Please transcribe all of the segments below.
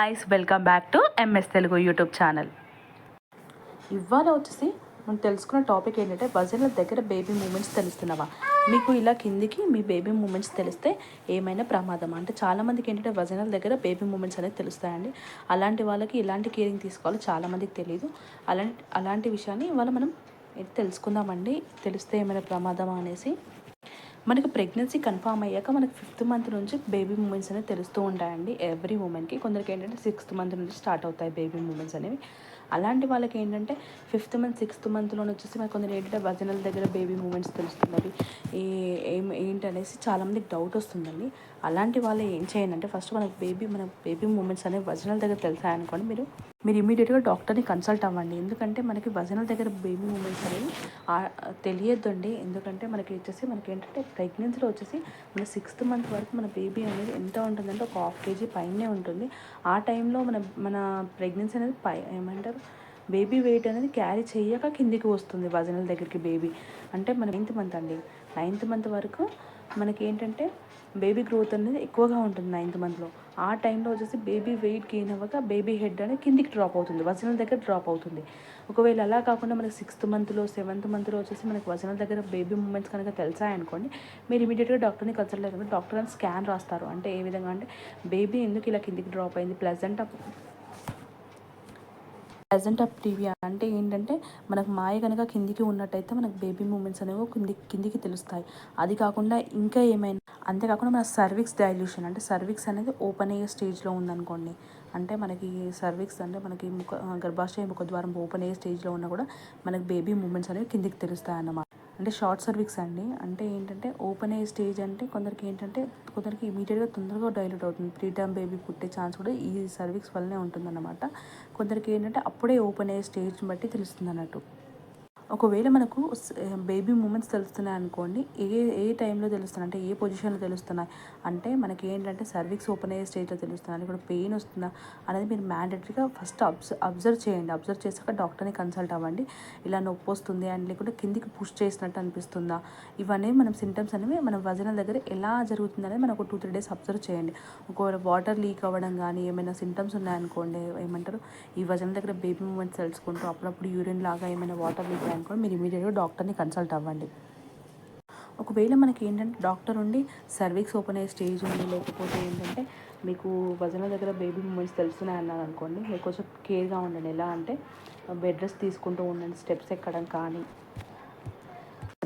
Nice welcome back to MS Telugu YouTube channel ఇవాళ వచ్చేసి మనం తెలుసుకున్న టాపిక్ ఏంటంటే వజన్ల దగ్గర బేబీ మూమెంట్స్ తెలుస్తున్నావా? మీకు ఇలా కిందికి మీ బేబీ మూమెంట్స్ తెలిస్తే ఏమైనా ప్రమాదం అంటే చాలామందికి ఏంటంటే వజనల దగ్గర బేబీ మూమెంట్స్ అనేది తెలుస్తాయండి. అలాంటి వాళ్ళకి ఇలాంటి కేరింగ్ తీసుకోవాలో చాలామందికి తెలియదు అలాంటి అలాంటి విషయాన్ని ఇవాళ మనం తెలుసుకుందామండి. తెలిస్తే ఏమైనా ప్రమాదమా అనేసి. మనకి ప్రెగ్నెన్సీ కన్ఫామ్ అయ్యాక మనకి ఫిఫ్త్ మంత్ నుంచి బేబీ మూమెంట్స్ అనేవి తెలుస్తూ ఉంటాయండి. ఎవ్రీ ఉమెన్కి కొందరికి ఏంటంటే సిక్స్త్ మంత్ నుంచి స్టార్ట్ అవుతాయి బేబీ మూమెంట్స్ అనేవి. అలాంటి వాళ్ళకి ఏంటంటే ఫిఫ్త్ మంత్ సిక్స్త్ మంత్లో వచ్చేసి మనకు కొందరు ఏంటంటే భజనల దగ్గర బేబీ మూమెంట్స్ తెలుస్తున్నవి ఈ ఏం ఏంటి అనేసి చాలామందికి డౌట్ వస్తుందండి. అలాంటి వాళ్ళు ఏం చేయండి అంటే ఫస్ట్ మనకు బేబీ మన బేబీ మూమెంట్స్ అనేవి భజనల దగ్గర తెలుసాయనుకోండి మీరు. మీరు ఇమీడియట్గా డాక్టర్ని కన్సల్ట్ అవ్వండి. ఎందుకంటే మనకి వజనల దగ్గర బేబీ మూమెంట్స్ అనేవి తెలియద్దండి. ఎందుకంటే మనకి వచ్చేసి మనకి ఏంటంటే ప్రెగ్నెన్సీలో వచ్చేసి మన సిక్స్త్ మంత్ వరకు మన బేబీ అనేది ఎంత ఉంటుందంటే ఒక హాఫ్ కేజీ పైనే ఉంటుంది. ఆ టైంలో మన మన ప్రెగ్నెన్సీ అనేది పై ఏమంటారు? బేబీ వెయిట్ అనేది క్యారీ చేయక కిందికి వస్తుంది వజనల దగ్గరికి బేబీ అంటే మన నైన్త్ మంత్ అండి. నైన్త్ మంత్ వరకు మనకి ఏంటంటే బేబీ గ్రోత్ అనేది ఎక్కువగా ఉంటుంది నైన్త్ మంత్లో. ఆ టైంలో వచ్చేసి బేబీ వెయిట్ గెయిన్ అవ్వక బేబీ హెడ్ అనేది కిందికి డ్రాప్ అవుతుంది వజనల దగ్గర డ్రాప్ అవుతుంది. ఒకవేళ అలా కాకుండా మనకి సిక్స్త్ మంత్లో సెవెంత్ మంత్లో వచ్చేసి మనకి వజనల దగ్గర బేబీ మూమెంట్స్ కనుక తెలిసాయనుకోండి మీరు ఇమీడియట్గా డాక్టర్ని కన్సల్ట్ అయితే డాక్టర్ అని స్కాన్ రాస్తారు. అంటే ఏ విధంగా అంటే బేబీ ఎందుకు ఇలా కిందికి డ్రాప్ అయింది ప్లెజెంట్ ప్రజెంట్ ఆఫ్ టీవీ అంటే ఏంటంటే మనకు మాయ కనుక కిందికి ఉన్నట్టయితే మనకు బేబీ మూమెంట్స్ అనేవి కింది కిందికి తెలుస్తాయి. అది కాకుండా ఇంకా ఏమైనా అంతేకాకుండా మన సర్విక్స్ డైల్యూషన్ అంటే సర్విక్స్ అనేది ఓపెన్ అయ్యే స్టేజ్లో ఉందనుకోండి. అంటే మనకి సర్విక్స్ అంటే మనకి ముఖ గర్భాశయ ముఖ ద్వారం ఓపెన్ అయ్యే స్టేజ్లో ఉన్నా కూడా మనకి బేబీ మూమెంట్స్ అనేవి కిందికి తెలుస్తాయి అన్నమాట అంటే షార్ట్ సర్వీక్స్ అండి. అంటే ఏంటంటే ఓపెన్ అయ్యే స్టేజ్ అంటే కొందరికి ఏంటంటే కొందరికి ఇమీడియట్గా తొందరగా డైల్యూట్ అవుతుంది. ప్రీ బేబీ పుట్టే ఛాన్స్ కూడా ఈ సర్వీక్స్ వల్లనే ఉంటుందన్నమాట. కొందరికి ఏంటంటే అప్పుడే ఓపెన్ అయ్యే స్టేజ్ని బట్టి తెలుస్తుంది అన్నట్టు. ఒకవేళ మనకు బేబీ మూమెంట్స్ తెలుస్తున్నాయి అనుకోండి ఏ ఏ టైంలో తెలుస్తున్నాయి? అంటే ఏ పొజిషన్లో తెలుస్తున్నాయి? అంటే మనకి ఏంటంటే సర్వీక్స్ ఓపెన్ అయ్యే స్టేజ్లో తెలుస్తున్నాయి. కూడా పెయిన్ వస్తుందా? అనేది మీరు మ్యాండేటరీగా ఫస్ట్ అబ్జర్ అబ్జర్వ్ చేయండి. అబ్జర్వ్ చేసాక డాక్టర్ని కన్సల్ట్ అవ్వండి. ఇలా నొప్పి వస్తుంది అండ్ లేకుంటే కిందికి పుష్ చేసినట్టు అనిపిస్తుందా? ఇవన్నీ మనం సింటమ్స్ అనేవి మన వజన దగ్గర ఎలా జరుగుతుంది అనేది మనం ఒక టూ త్రీ డేస్ అబ్జర్వ్ చేయండి. ఒకవేళ వాటర్ లీక్ అవ్వడం కానీ ఏమైనా సింటమ్స్ ఉన్నాయనుకోండి ఏమంటారు? ఈ వజన దగ్గర బేబీ మూమెంట్స్ తెలుసుకుంటూ అప్పుడప్పుడు యూరిన్ లాగా ఏమైనా వాటర్ లీక్ కూడా మీరు ఇమీడియట్గా డాక్టర్ని కన్సల్ట్ అవ్వండి. ఒకవేళ మనకి ఏంటంటే డాక్టర్ ఉండి సర్వీక్స్ ఓపెన్ అయ్యే స్టేజ్ ఉంది లేకపోతే ఏంటంటే మీకు వజన దగ్గర బేబీ మూమెంట్స్ తెలుస్తున్నాయి అన్నారు అనుకోండి మీరు కొంచెం కేర్గా ఉండండి. ఎలా అంటే బెడ్ రెస్ట్ తీసుకుంటూ ఉండండి స్టెప్స్ ఎక్కడం కానీ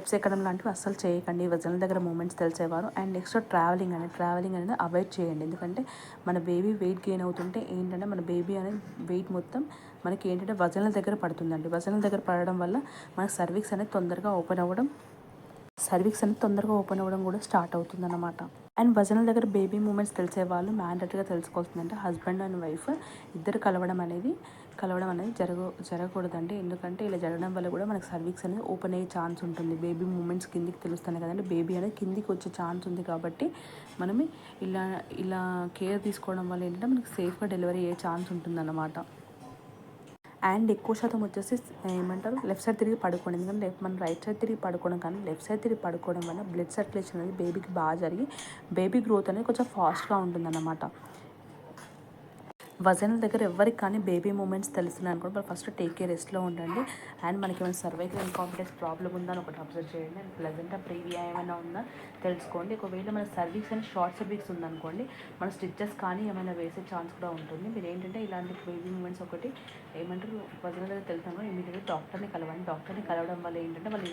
స్టెప్స్ ఎక్కడం లాంటివి అస్సలు చేయకండి. వజన దగ్గర మూమెంట్స్ తెలిసేవారు. అండ్ నెక్స్ట్ ట్రావెలింగ్ అనేది ట్రావెలింగ్ అనేది అవాయిడ్ చేయండి. ఎందుకంటే మన బేబీ వెయిట్ గెయిన్ అవుతుంటే ఏంటంటే మన బేబీ అనేది వెయిట్ మొత్తం మనకి ఏంటంటే వజనల దగ్గర పడుతుందండి. వజనల దగ్గర పడడం వల్ల మనకు సర్వీక్స్ అనేది తొందరగా ఓపెన్ అవ్వడం సర్వీక్స్ అనేది తొందరగా ఓపెన్ అవ్వడం కూడా స్టార్ట్ అవుతుందన్నమాట. అండ్ వజనల దగ్గర బేబీ మూమెంట్స్ తెలిసే వాళ్ళు మ్యాండేటరీగా తెలుసుకోవాల్సిందంటే హస్బెండ్ అండ్ వైఫ్ ఇద్దరు కలవడం అనేది కలవడం అనేది జరగ జరగకూడదండి. ఎందుకంటే ఇలా జరగడం వల్ల కూడా మనకు సర్వీక్స్ అనేది ఓపెన్ అయ్యే ఛాన్స్ ఉంటుంది. బేబీ మూమెంట్స్ కిందికి తెలుస్తున్నాయి కదండి. బేబీ అనేది కిందికి వచ్చే ఛాన్స్ ఉంది కాబట్టి మనం ఇలా ఇలా కేర్ తీసుకోవడం వల్ల ఏంటంటే మనకి సేఫ్గా డెలివరీ అయ్యే ఛాన్స్ ఉంటుందన్నమాట. అండ్ ఎక్కువ శాతం వచ్చేసి ఏమంటారు? లెఫ్ట్ సైడ్ తిరిగి పడుకోండి. ఎందుకంటే మనం రైట్ సైడ్ తిరిగి పడుకోవడం కానీ లెఫ్ట్ సైడ్ తిరిగి పడుకోవడం వల్ల బ్లడ్ సర్క్యులేషన్ అనేది బేబీకి బాగా జరిగి బేబీ గ్రోత్ అనేది కొంచెం ఫాస్ట్గా ఉంటుందన్నమాట. వజనల దగ్గర ఎవరికి కానీ బేబీ మూమెంట్స్ తెలిసినా అనుకోండి. ఫస్ట్ టేక్ కేర్ రెస్ట్లో ఉండండి. అండ్ మనకి ఏమైనా సర్వైకల్ ఇన్కాంపిటెన్స్ ప్రాబ్లమ్ ఉందని ఒకటి అబ్జర్వ్ చేయండి. అండ్ ప్లెజెంట్ ప్రీవియా ఏమైనా ఉందా తెలుసుకోండి. ఒకవేళ మన సర్వీక్స్ అని షార్ట్ సర్వీక్స్ ఉందనుకోండి మన స్టిచ్చెస్ కానీ ఏమైనా వేసే ఛాన్స్ కూడా ఉంటుంది. మీరు ఏంటంటే ఇలాంటి బేబీ మూమెంట్స్ ఒకటి ఏమంటారు? వజనల దగ్గర తెలుసాను ఇమీడియట్గా డాక్టర్ని కలవండి. డాక్టర్ని కలవడం వల్ల ఏంటంటే వాళ్ళు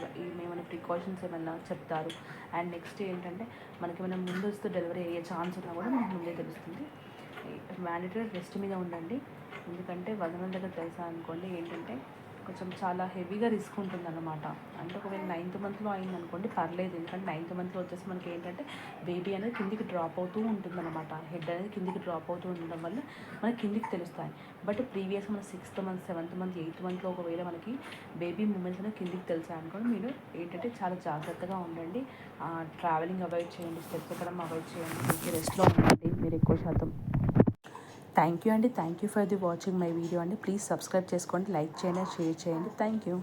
ఏమైనా ప్రికాషన్స్ ఏమైనా చెప్తారు. అండ్ నెక్స్ట్ ఏంటంటే మనకి ఏమైనా ముందు వస్తూ డెలివరీ అయ్యే ఛాన్స్ ఉన్నా కూడా మనకు ముందే తెలుస్తుంది. మ్యాండేటరీ రెస్ట్ మీద ఉండండి. ఎందుకంటే వదనం దగ్గర తెలుసా అనుకోండి ఏంటంటే కొంచెం చాలా హెవీగా రిస్క్ ఉంటుంది అనమాట అంటే ఒకవేళ నైన్త్ మంత్లో అయింది అనుకోండి పర్లేదు. ఎందుకంటే నైన్త్ మంత్లో వచ్చేసి మనకి ఏంటంటే బేబీ అనేది కిందికి డ్రాప్ అవుతూ ఉంటుంది అనమాట హెడ్ అనేది కిందికి డ్రాప్ అవుతూ ఉండడం వల్ల మనకి కిందికి తెలుస్తాయి. బట్ ప్రీవియస్ మన sixth month seventh month eighth మంత్లో ఒకవేళ మనకి బేబీ మూమెంట్స్ అనేది కిందికి తెలుసాయి అనుకోండి మీరు ఏంటంటే చాలా జాగ్రత్తగా ఉండండి. ట్రావెలింగ్ అవాయిడ్ చేయండి స్టెప్స్ ఎక్కడం అవాయిడ్ చేయండి రెస్ట్లో ఉండండి. మీరు ఎక్కువ శాతం థ్యాంక్ యూ అండి. Thank you for the watching my video అండి. ప్లీజ్ సబ్స్క్రైబ్ చేసుకోండి లైక్ చేయండి షేర్ చేయండి. Thank you.